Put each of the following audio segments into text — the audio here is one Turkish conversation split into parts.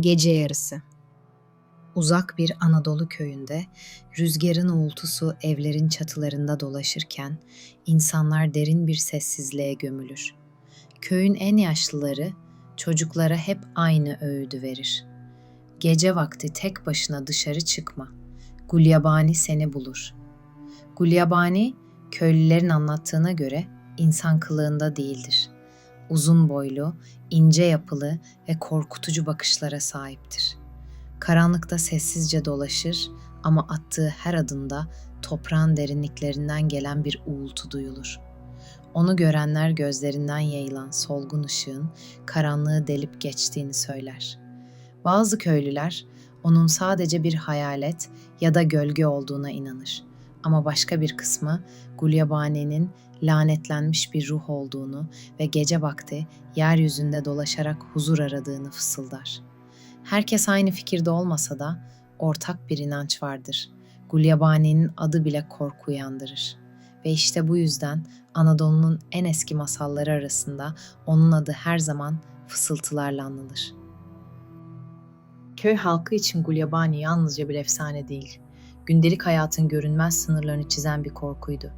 Gece yarısı. Uzak bir Anadolu köyünde rüzgarın uğultusu evlerin çatılarında dolaşırken insanlar derin bir sessizliğe gömülür. Köyün en yaşlıları çocuklara hep aynı öğüdü verir. Gece vakti tek başına dışarı çıkma. Gulyabani seni bulur. Gulyabani köylülerin anlattığına göre insan kılığında değildir. Uzun boylu, ince yapılı ve korkutucu bakışlara sahiptir. Karanlıkta sessizce dolaşır ama attığı her adımda toprağın derinliklerinden gelen bir uğultu duyulur. Onu görenler gözlerinden yayılan solgun ışığın karanlığı delip geçtiğini söyler. Bazı köylüler onun sadece bir hayalet ya da gölge olduğuna inanır. Ama başka bir kısmı Gulyabani'nin lanetlenmiş bir ruh olduğunu ve gece vakti yeryüzünde dolaşarak huzur aradığını fısıldar. Herkes aynı fikirde olmasa da ortak bir inanç vardır. Gulyabani'nin adı bile korku uyandırır. Ve işte bu yüzden Anadolu'nun en eski masalları arasında onun adı her zaman fısıltılarla anılır. Köy halkı için Gulyabani yalnızca bir efsane değil, gündelik hayatın görünmez sınırlarını çizen bir korkuydu.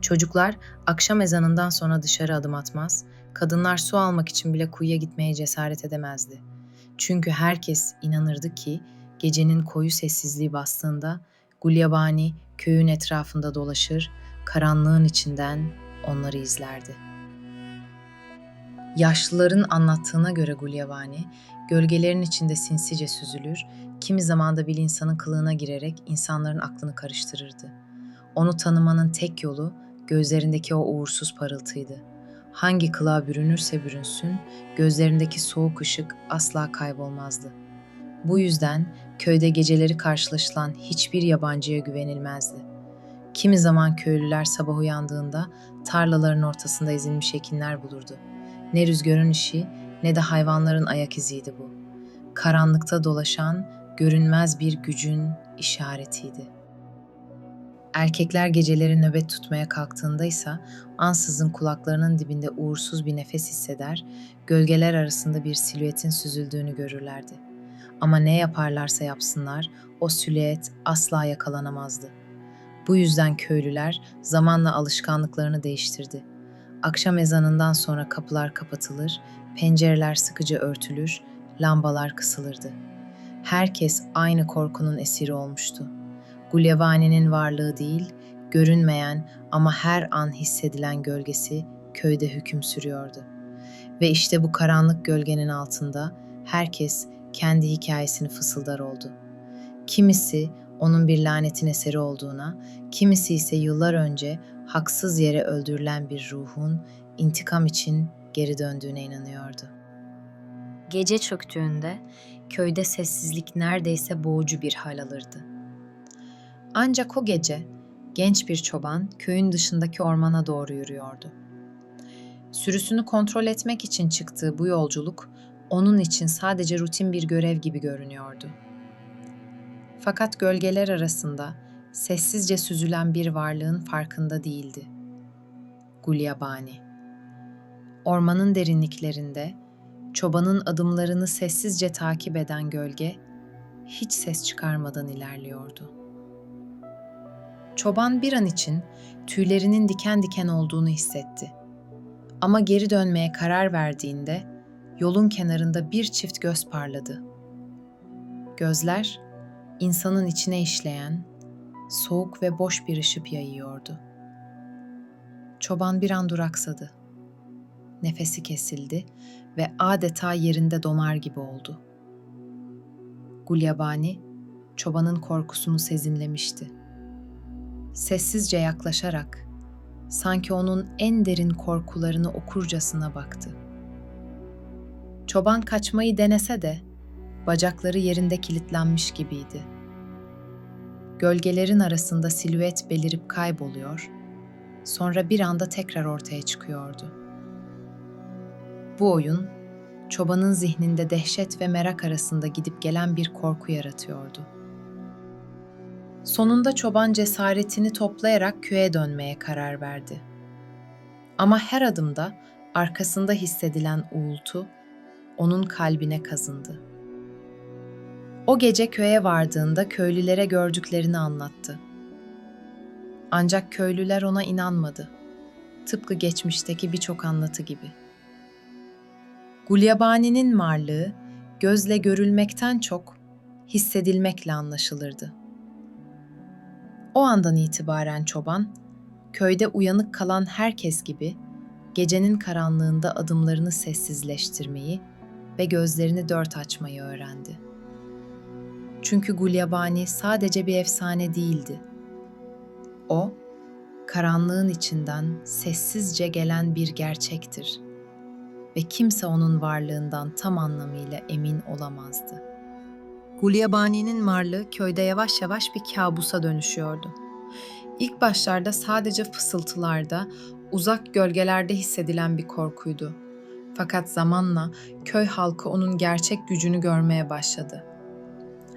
Çocuklar akşam ezanından sonra dışarı adım atmaz, kadınlar su almak için bile kuyuya gitmeye cesaret edemezdi. Çünkü herkes inanırdı ki gecenin koyu sessizliği bastığında Gulyabani köyün etrafında dolaşır, karanlığın içinden onları izlerdi. Yaşlıların anlattığına göre Gulyabani, gölgelerin içinde sinsice süzülür, kimi zaman da bir insanın kılığına girerek insanların aklını karıştırırdı. Onu tanımanın tek yolu gözlerindeki o uğursuz parıltıydı. Hangi kılığa bürünürse bürünsün, gözlerindeki soğuk ışık asla kaybolmazdı. Bu yüzden köyde geceleri karşılaşılan hiçbir yabancıya güvenilmezdi. Kimi zaman köylüler sabah uyandığında tarlaların ortasında ezilmiş ekinler bulurdu. Ne rüzgarın işi ne de hayvanların ayak iziydi bu. Karanlıkta dolaşan görünmez bir gücün işaretiydi. Erkekler geceleri nöbet tutmaya kalktığında ise ansızın kulaklarının dibinde uğursuz bir nefes hisseder, gölgeler arasında bir silüetin süzüldüğünü görürlerdi. Ama ne yaparlarsa yapsınlar o silüet asla yakalanamazdı. Bu yüzden köylüler zamanla alışkanlıklarını değiştirdi. Akşam ezanından sonra kapılar kapatılır, pencereler sıkıca örtülür, lambalar kısılırdı. Herkes aynı korkunun esiri olmuştu. Gulyabani'nin varlığı değil, görünmeyen ama her an hissedilen gölgesi köyde hüküm sürüyordu. Ve işte bu karanlık gölgenin altında herkes kendi hikayesini fısıldar oldu. Kimisi onun bir lanetin eseri olduğuna, kimisi ise yıllar önce haksız yere öldürülen bir ruhun intikam için geri döndüğüne inanıyordu. Gece çöktüğünde köyde sessizlik neredeyse boğucu bir hal alırdı. Ancak o gece genç bir çoban köyün dışındaki ormana doğru yürüyordu. Sürüsünü kontrol etmek için çıktığı bu yolculuk onun için sadece rutin bir görev gibi görünüyordu. Fakat gölgeler arasında sessizce süzülen bir varlığın farkında değildi. Gulyabani. Ormanın derinliklerinde çobanın adımlarını sessizce takip eden gölge hiç ses çıkarmadan ilerliyordu. Çoban bir an için tüylerinin diken diken olduğunu hissetti. Ama geri dönmeye karar verdiğinde yolun kenarında bir çift göz parladı. Gözler insanın içine işleyen soğuk ve boş bir ışık yayıyordu. Çoban bir an duraksadı. Nefesi kesildi ve adeta yerinde donar gibi oldu. Gulyabani çobanın korkusunu sezinlemişti sessizce yaklaşarak sanki onun en derin korkularını okurcasına baktı. Çoban kaçmayı denese de bacakları yerinde kilitlenmiş gibiydi. Gölgelerin arasında silüet belirip kayboluyor, sonra bir anda tekrar ortaya çıkıyordu. Bu oyun çobanın zihninde dehşet ve merak arasında gidip gelen bir korku yaratıyordu. Sonunda çoban cesaretini toplayarak köye dönmeye karar verdi. Ama her adımda arkasında hissedilen uğultu onun kalbine kazındı. O gece köye vardığında köylülere gördüklerini anlattı. Ancak köylüler ona inanmadı. Tıpkı geçmişteki birçok anlatı gibi. Gulyabani'nin varlığı gözle görülmekten çok hissedilmekle anlaşılırdı. O andan itibaren çoban, köyde uyanık kalan herkes gibi gecenin karanlığında adımlarını sessizleştirmeyi ve gözlerini dört açmayı öğrendi. Çünkü Gulyabani sadece bir efsane değildi. O, karanlığın içinden sessizce gelen bir gerçektir ve kimse onun varlığından tam anlamıyla emin olamazdı. Gulyabani'nin varlığı köyde yavaş yavaş bir kabusa dönüşüyordu. İlk başlarda sadece fısıltılarda, uzak gölgelerde hissedilen bir korkuydu. Fakat zamanla köy halkı onun gerçek gücünü görmeye başladı.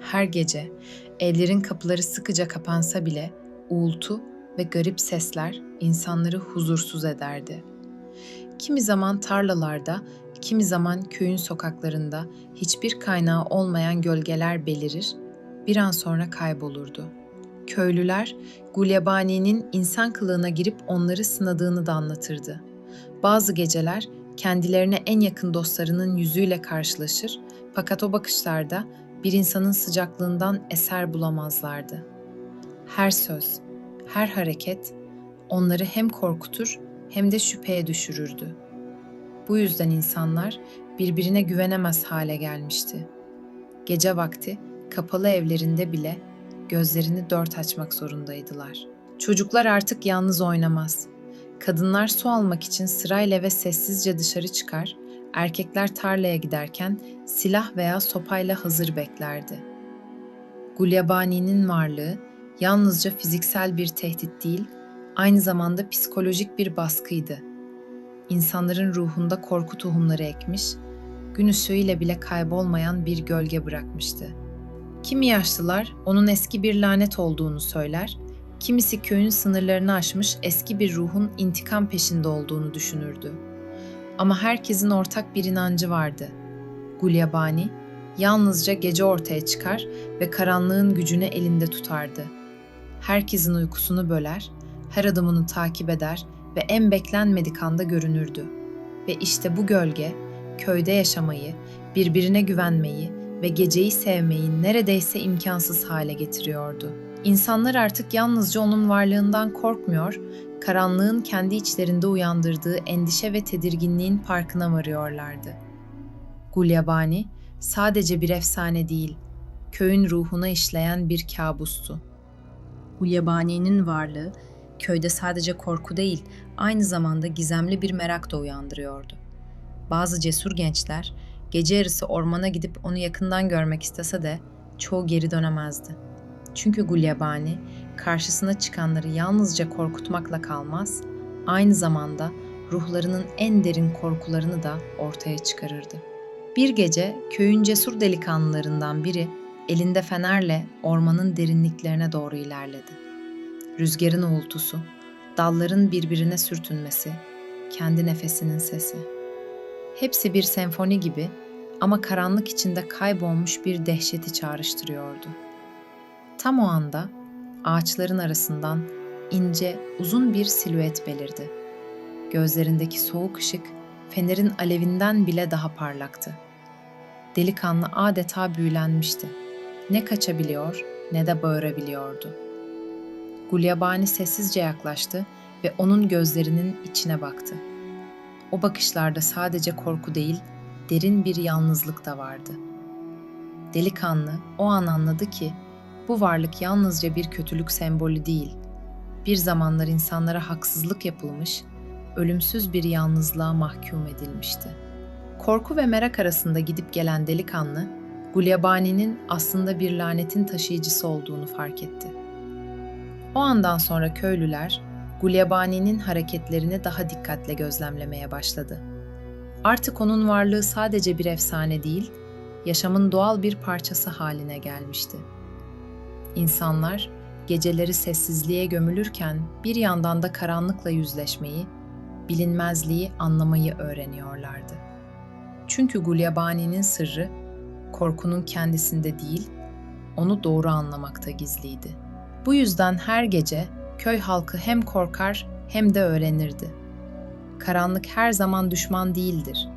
Her gece evlerin kapıları sıkıca kapansa bile uğultu ve garip sesler insanları huzursuz ederdi. Kimi zaman tarlalarda, kimi zaman köyün sokaklarında hiçbir kaynağı olmayan gölgeler belirir, bir an sonra kaybolurdu. Köylüler, Gulyabani'nin insan kılığına girip onları sınadığını da anlatırdı. Bazı geceler kendilerine en yakın dostlarının yüzüyle karşılaşır fakat o bakışlarda bir insanın sıcaklığından eser bulamazlardı. Her söz, her hareket onları hem korkutur hem de şüpheye düşürürdü. Bu yüzden insanlar birbirine güvenemez hale gelmişti. Gece vakti kapalı evlerinde bile gözlerini dört açmak zorundaydılar. Çocuklar artık yalnız oynamaz. Kadınlar su almak için sırayla ve sessizce dışarı çıkar, erkekler tarlaya giderken silah veya sopayla hazır beklerdi. Gulyabani'nin varlığı yalnızca fiziksel bir tehdit değil, aynı zamanda psikolojik bir baskıydı. İnsanların ruhunda korku tohumları ekmiş, gün ışığıyla bile kaybolmayan bir gölge bırakmıştı. Kimi yaşlılar onun eski bir lanet olduğunu söyler, kimisi köyün sınırlarını aşmış eski bir ruhun intikam peşinde olduğunu düşünürdü. Ama herkesin ortak bir inancı vardı. Gulyabani yalnızca gece ortaya çıkar ve karanlığın gücünü elinde tutardı. Herkesin uykusunu böler, her adımını takip eder ve en beklenmedik anda görünürdü. Ve işte bu gölge köyde yaşamayı, birbirine güvenmeyi ve geceyi sevmeyi neredeyse imkansız hale getiriyordu. İnsanlar artık yalnızca onun varlığından korkmuyor, karanlığın kendi içlerinde uyandırdığı endişe ve tedirginliğin farkına varıyorlardı. Gulyabani sadece bir efsane değil, köyün ruhuna işleyen bir kabustu. Gulyabani'nin varlığı köyde sadece korku değil, aynı zamanda gizemli bir merak da uyandırıyordu. Bazı cesur gençler gece yarısı ormana gidip onu yakından görmek istese de çoğu geri dönemezdi. Çünkü Gulyabani karşısına çıkanları yalnızca korkutmakla kalmaz, aynı zamanda ruhlarının en derin korkularını da ortaya çıkarırdı. Bir gece köyün cesur delikanlılarından biri elinde fenerle ormanın derinliklerine doğru ilerledi. Rüzgarın uğultusu, dalların birbirine sürtünmesi, kendi nefesinin sesi. Hepsi bir senfoni gibi ama karanlık içinde kaybolmuş bir dehşeti çağrıştırıyordu. Tam o anda ağaçların arasından ince, uzun bir silüet belirdi. Gözlerindeki soğuk ışık fenerin alevinden bile daha parlaktı. Delikanlı adeta büyülenmişti. Ne kaçabiliyor ne de bağırabiliyordu. Gulyabani sessizce yaklaştı ve onun gözlerinin içine baktı. O bakışlarda sadece korku değil, derin bir yalnızlık da vardı. Delikanlı o an anladı ki bu varlık yalnızca bir kötülük sembolü değil, bir zamanlar insanlara haksızlık yapılmış, ölümsüz bir yalnızlığa mahkum edilmişti. Korku ve merak arasında gidip gelen delikanlı, Gulyabani'nin aslında bir lanetin taşıyıcısı olduğunu fark etti. O andan sonra köylüler, Gulyabani'nin hareketlerini daha dikkatle gözlemlemeye başladı. Artık onun varlığı sadece bir efsane değil, yaşamın doğal bir parçası haline gelmişti. İnsanlar geceleri sessizliğe gömülürken bir yandan da karanlıkla yüzleşmeyi, bilinmezliği anlamayı öğreniyorlardı. Çünkü Gulyabani'nin sırrı korkunun kendisinde değil, onu doğru anlamakta gizliydi. Bu yüzden her gece köy halkı hem korkar hem de öğrenirdi. Karanlık her zaman düşman değildir.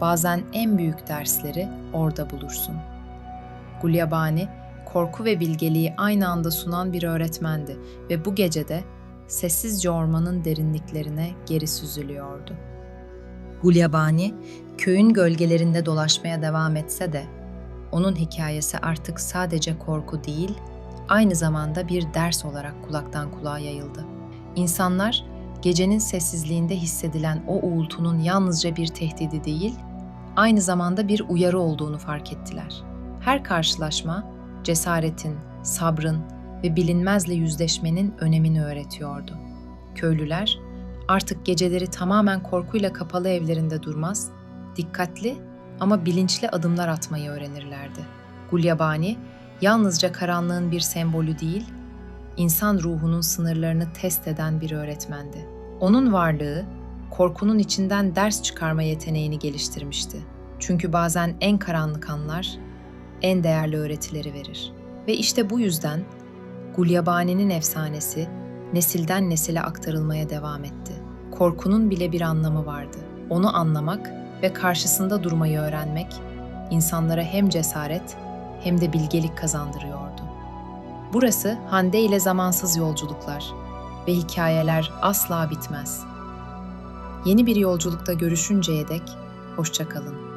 Bazen en büyük dersleri orada bulursun. Gulyabani, korku ve bilgeliği aynı anda sunan bir öğretmendi ve bu gecede sessizce ormanın derinliklerine geri süzülüyordu. Gulyabani, köyün gölgelerinde dolaşmaya devam etse de, onun hikayesi artık sadece korku değil, aynı zamanda bir ders olarak kulaktan kulağa yayıldı. İnsanlar, gecenin sessizliğinde hissedilen o uğultunun yalnızca bir tehdidi değil, aynı zamanda bir uyarı olduğunu fark ettiler. Her karşılaşma, cesaretin, sabrın ve bilinmezle yüzleşmenin önemini öğretiyordu. Köylüler, artık geceleri tamamen korkuyla kapalı evlerinde durmaz, dikkatli ama bilinçli adımlar atmayı öğrenirlerdi. Gulyabani, yalnızca karanlığın bir sembolü değil, insan ruhunun sınırlarını test eden bir öğretmendi. Onun varlığı, korkunun içinden ders çıkarma yeteneğini geliştirmişti. Çünkü bazen en karanlık anlar, en değerli öğretileri verir. Ve işte bu yüzden Gulyabani'nin efsanesi nesilden nesile aktarılmaya devam etti. Korkunun bile bir anlamı vardı. Onu anlamak ve karşısında durmayı öğrenmek insanlara hem cesaret hem de bilgelik kazandırıyordu. Burası Hande ile zamansız yolculuklar ve hikayeler asla bitmez. Yeni bir yolculukta görüşünceye dek hoşça kalın.